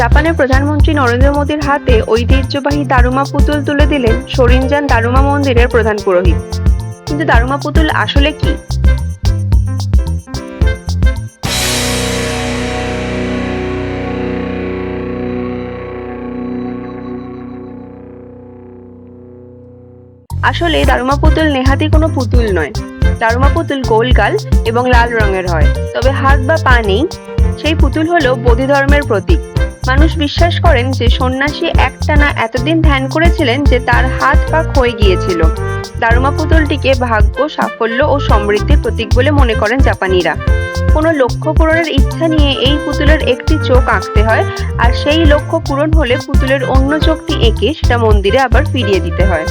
জাপানের প্রধানমন্ত্রী নরেন্দ্র মোদীর হাতে ঐতিহ্যবাহী দারুমা পুতুল তুলে দিলেন সরিনজান দারুমা মন্দিরের প্রধান পুরোহিত। কিন্তু দারুমা পুতুল আসলে কি? আসলে দারুমা পুতুল নেহাতি কোনো পুতুল নয়। দারুমা পুতুল গোলগাল এবং লাল রঙের হয়। তবে হাত বা পা নেই। সেই পুতুল হলো বোধি ধর্মের প্রতীক। মানুষ বিশ্বাস করেন যে সন্ন্যাসী একটানা এতদিন ধ্যান করেছিলেন যে তার হাত পা ক্ষয়ে গিয়েছিল। দারুমা পুতুলটিকে ভাগ্য, সাফল্য ও সমৃদ্ধির প্রতীক বলে মনে করেন জাপানিরা। কোনো লক্ষ্য পূরণের ইচ্ছা নিয়ে এই পুতুলের একটি চোখ আঁকতে হয় আর সেই লক্ষ্য পূরণ হলে পুতুলের অন্য চোখটি এঁকে সেটা মন্দিরে আবার ফিরিয়ে দিতে হয়।